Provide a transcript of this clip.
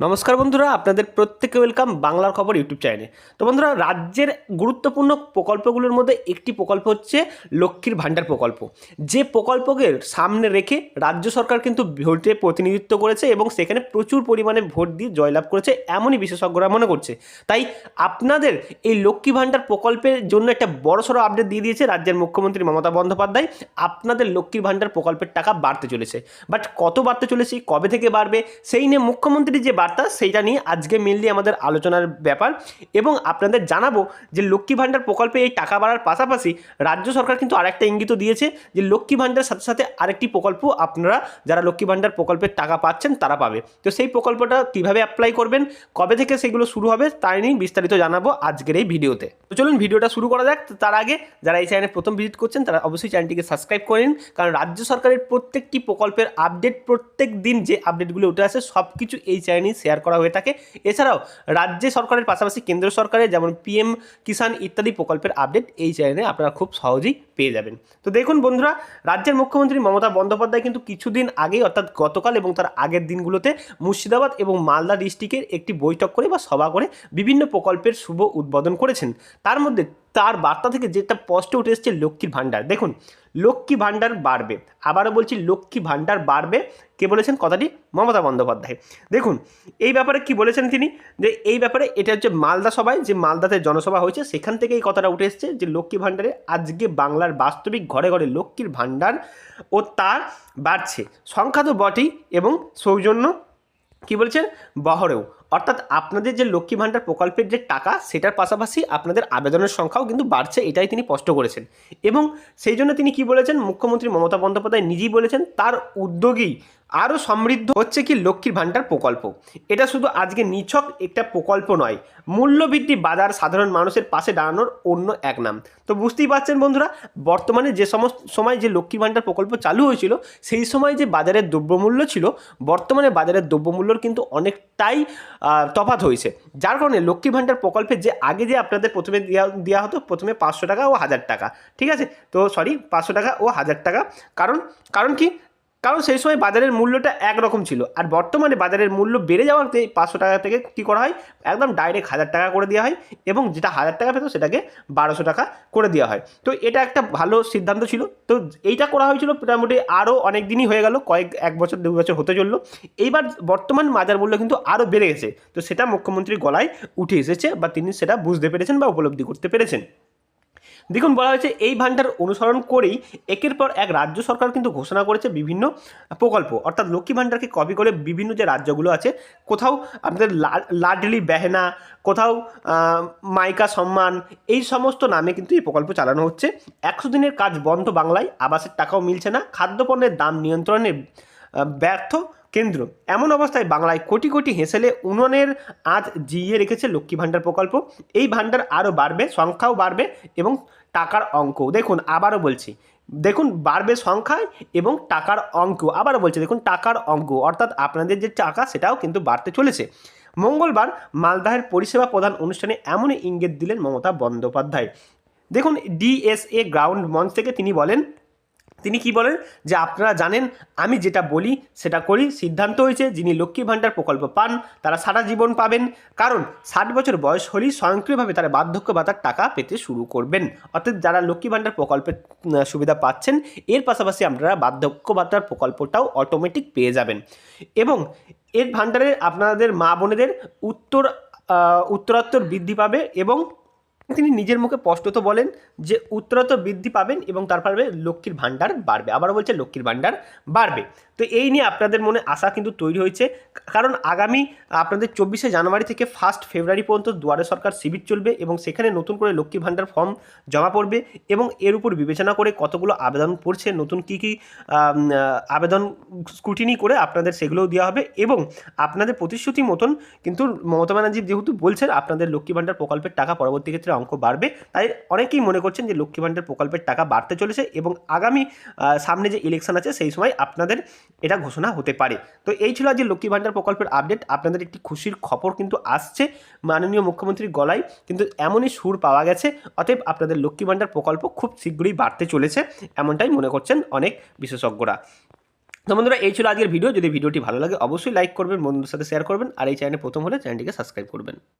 নমস্কার বন্ধুরা, আপনাদের প্রত্যেকে ওয়েলকাম বাংলার খবর ইউটিউব চ্যানেলে। তো বন্ধুরা, রাজ্যের গুরুত্বপূর্ণ প্রকল্পগুলোর মধ্যে একটি প্রকল্প হচ্ছে লক্ষ্মীর ভাণ্ডার প্রকল্প। যে প্রকল্পকে সামনে রেখে রাজ্য সরকার কিন্তু ভোটে প্রতিনিধিত্ব করেছে এবং সেখানে প্রচুর পরিমাণে ভোট দিয়ে জয়লাভ করেছে এমনই বিশেষজ্ঞরা মনে করছে। তাই আপনাদের এই লক্ষ্মী ভাণ্ডার প্রকল্পের জন্য একটা বড়সড় আপডেট দিয়ে দিয়েছে রাজ্যের মুখ্যমন্ত্রী মমতা বন্দ্যোপাধ্যায়। আপনাদের লক্ষ্মীর ভাণ্ডার প্রকল্পের টাকা বাড়তে চলেছে। বাট কত বাড়তে চলেছে, কবে থেকে বাড়বে, সেই নিয়ে মুখ্যমন্ত্রী যে বার্তা, সেইটা নিয়ে আজকে মেনলি আমাদের আলোচনার ব্যাপার এবং আপনাদের জানাব যে লক্ষ্মী ভাণ্ডার প্রকল্পে এই টাকা বাড়ার পাশাপাশি রাজ্য সরকার কিন্তু আরেকটা ইঙ্গিত দিয়েছে যে লক্ষ্মী ভাণ্ডার সাথে সাথে আরেকটি প্রকল্প আপনারা যারা লক্ষ্মী ভাণ্ডার প্রকল্পের টাকা পাচ্ছেন তারা পাবে। তো সেই প্রকল্পটা কীভাবে অ্যাপ্লাই করবেন, কবে থেকে সেগুলো শুরু হবে তাই নিয়ে বিস্তারিত জানাব আজকের এই ভিডিওতে। তো চলুন ভিডিওটা শুরু করা যাক। তার আগে যারা এই চ্যানেলে প্রথম ভিজিট করছেন, তারা অবশ্যই চ্যানেলটিকে সাবস্ক্রাইব করে নিন। কারণ রাজ্য সরকারের প্রত্যেকটি প্রকল্পের আপডেট প্রত্যেক দিন যে আপডেটগুলো উঠে আসে সব কিছু এই চ্যানেলেই শেয়ার করা হয়ে থাকে। এছাড়াও রাজ্য সরকারের পাশাপাশি কেন্দ্র সরকারের যেমন পিএম কিষাণ ইত্যাদি প্রকল্পের আপডেট এই চ্যানেলে আপনারা খুব সহজেই পেয়ে যাবেন। তো দেখুন বন্ধুরা, রাজ্যের মুখ্যমন্ত্রী মমতা বন্দ্যোপাধ্যায় কিন্তু কিছুদিন আগেই, অর্থাৎ গতকাল এবং তার আগের দিনগুলোতে মুর্শিদাবাদ এবং মালদা ডিস্ট্রিক্টের একটি বৈঠক করে বা সভা করে বিভিন্ন প্রকল্পের শুভ উদ্বোধন করেছেন। তার মধ্যে তার বার্তা থেকে যেটা স্পষ্ট উঠে এসেছে, লক্ষ্মীর ভাণ্ডার। দেখুন, লক্ষ্মী ভাণ্ডার বাড়বে। আবারও বলছি, লক্ষ্মী ভাণ্ডার বাড়বে। কে বলেছেন কথাটি? মমতা বন্দ্যোপাধ্যায়। দেখুন, এই ব্যাপারে কি বলেছেন তিনি? যে এই ব্যাপারে এটা হচ্ছে মালদা সভায়, যে মালদাতে জনসভা হয়েছে, সেখান থেকে এই কথাটা উঠে এসেছে যে লক্ষ্মী ভাণ্ডারে আজকে বাংলার বাস্তবিক ঘরে ঘরে লক্ষ্মীর ভাণ্ডার ও তার বাড়ছে। সংখ্যা তো বটেই এবং সৌজন্য, কি বলছেন? বহরেও। অর্থাৎ আপনাদের যে লক্ষ্মী ভাণ্ডার প্রকল্পের যে টাকা, সেটার পাশাপাশি আপনাদের আবেদনের সংখ্যাও কিন্তু বাড়ছে, এটাই তিনি স্পষ্ট করেছেন। এবং সেই জন্য তিনি কি বলেছেন? মুখ্যমন্ত্রী মমতা বন্দ্যোপাধ্যায় নিজেই বলেছেন, তার উদ্যোগেই আরও সমৃদ্ধ হচ্ছে কি লক্ষ্মীর ভাণ্ডার প্রকল্প। এটা শুধু আজকে নিছক একটা প্রকল্প নয়, মূল্যবৃদ্ধি বাজার সাধারণ মানুষের পাশে দাঁড়ানোর অন্য এক নাম। তো বুঝতেই পারছেন বন্ধুরা, বর্তমানে যে সমস্ত সময় যে লক্ষ্মীর ভাণ্ডার প্রকল্প চালু হয়েছিল, সেই সময় যে বাজারের দ্রব্যমূল্য ছিল, বর্তমানে বাজারের দ্রব্যমূল্যর কিন্তু অনেকটাই তফাৎ হয়েছে। যার কারণে লক্ষ্মী ভাণ্ডার প্রকল্পে যে আগে যে আপনাদের প্রথমে দেওয়া দেওয়া হতো, প্রথমে পাঁচশো টাকা ও হাজার টাকা, ঠিক আছে? তো সরি পাঁচশো টাকা ও হাজার টাকা। কারণ কারণ কি? কারণ সেই সময় বাজারের মূল্যটা একরকম ছিল। আর বর্তমানে বাজারের মূল্য বেড়ে যাওয়াতে পাঁচশো টাকা থেকে কী করা হয়? একদম ডাইরেক্ট হাজার টাকা করে দেওয়া হয় এবং যেটা হাজার টাকা পেতো সেটাকে বারোশো টাকা করে দেওয়া হয়। তো এটা একটা ভালো সিদ্ধান্ত ছিল। তো এইটা করা হয়েছিল মোটামুটি আরও অনেক দিনই হয়ে গেল, কয়েক এক বছর, দু বছর হতে চলল। এইবার বর্তমান বাজার মূল্য কিন্তু আরও বেড়ে গেছে। তো সেটা মুখ্যমন্ত্রীর গলায় উঠে এসেছে বা তিনি সেটা বুঝতে পেরেছেন বা উপলব্ধি করতে পেরেছেন। দেখুন, বলা হয়েছে এই ভাণ্ডার অনুসরণ করেই একের পর এক রাজ্য সরকার কিন্তু ঘোষণা করেছে বিভিন্ন প্রকল্প। অর্থাৎ লক্ষ্মী ভাণ্ডারকে কপি করে বিভিন্ন যে রাজ্যগুলো আছে, কোথাও আপনাদের লাডলি, বেহেনা, কোথাও মাইকা সম্মান, এই সমস্ত নামে কিন্তু এই প্রকল্প চালানো হচ্ছে। একশো দিনের কাজ বন্ধ বাংলায়, আবাসের টাকাও মিলছে না, খাদ্যপণ্যের দাম নিয়ন্ত্রণে ব্যর্থ কেন্দ্র। এমন অবস্থায় বাংলায় কোটি কোটি হেসেলে উনুনের আজ জিইয়ে রেখেছে লক্ষ্মী ভাণ্ডার প্রকল্প। এই ভাণ্ডার আরও বাড়বে, সংখ্যাও বাড়বে এবং টাকার অঙ্ক দেখুন, আবারও বলছি, দেখুন, বাড়বে সংখ্যায় এবং টাকার অঙ্ক আবারও বলছি, দেখুন, টাকার অঙ্ক। অর্থাৎ আপনাদের যে টাকা, সেটাও কিন্তু বাড়তে চলেছে। মঙ্গলবার মালদাহের পরিষেবা প্রদান অনুষ্ঠানে এমনই ইঙ্গিত দিলেন মমতা বন্দ্যোপাধ্যায়। দেখুন, ডিএসএ গ্রাউন্ড মঞ্চ থেকে তিনি বলেন তিনি কি বলেন? যে আপনারা জানেন, আমি যেটা বলি, সেটা করি। সিদ্ধান্ত হয়েছে, যিনি লক্ষ্মী ভাণ্ডার প্রকল্প পান, তারা সারা জীবন পাবেন। কারণ ষাট বছর বয়স হলেই স্বয়ংক্রিয়ভাবে তারা বার্ধক্য ভাতার টাকা পেতে শুরু করবেন। অর্থাৎ যারা লক্ষ্মী ভাণ্ডার প্রকল্পের সুবিধা পাচ্ছেন, এর পাশাপাশি আপনারা বার্ধক্য ভাতার প্রকল্পটাও অটোমেটিক পেয়ে যাবেন। এবং এর ভাণ্ডারে আপনাদের মা বোনেদের উত্তর উত্তরাত্তর বৃদ্ধি পাবে এবং তিনি নিজের মুখে স্পষ্টত বলেন যে উত্তরত বৃদ্ধি পাবেন এবং তারপরে লক্ষ্মীর ভাণ্ডার বাড়বে। আবারও বলছে লক্ষ্মীর ভাণ্ডার বাড়বে। তো এই নিয়ে আপনাদের মনে আশা কিন্তু তৈরি হয়েছে। কারণ আগামী, আপনাদের চব্বিশে জানুয়ারি থেকে ফার্স্ট ফেব্রুয়ারি পর্যন্ত দুয়ারে সরকার শিবির চলবে এবং সেখানে নতুন করে লক্ষ্মী ভাণ্ডার ফর্ম জমা পড়বে এবং এর উপর বিবেচনা করে কতগুলো আবেদন পড়ছে, নতুন কী কী আবেদন স্ক্রুটিনি করে আপনাদের সেগুলোও দেওয়া হবে এবং আপনাদের প্রতিশ্রুতি মতন কিন্তু মমতা ব্যানার্জি যেহেতু বলছেন, আপনাদের লক্ষ্মী ভাণ্ডার প্রকল্পের টাকা পরবর্তী ক্ষেত্রে অঙ্ক বাড়বে। তাই অনেকেই মনে করছেন যে লক্ষ্মী ভাণ্ডার প্রকল্পের টাকা বাড়তে চলেছে এবং আগামী সামনে যে ইলেকশন আছে সেই সময় আপনাদের এটা ঘোষণা হতে পারে। তো এই ছিল আজ লক্ষ্মী ভাণ্ডার প্রকল্পের আপডেট আপনাদের একটি খুশির খবর কিন্তু আসছে মাননীয় মুখ্যমন্ত্রীর গলায়। কিন্তু এমনই সুর পাওয়া গেছে, অতএব আপনাদের লক্ষ্মী ভাণ্ডার প্রকল্প খুব শীঘ্রই বাড়তে চলেছে, এমনটাই মনে করছেন অনেক বিশেষজ্ঞরা। তো বন্ধুরা, এই ছিল আজকের ভিডিও যদি ভিডিওটি ভালো লাগে, অবশ্যই লাইক করবেন, বন্ধুদের সাথে শেয়ার করবেন, আর এই চ্যানেলে প্রথম হলে চ্যানেলটিকে সাবস্ক্রাইব করবেন।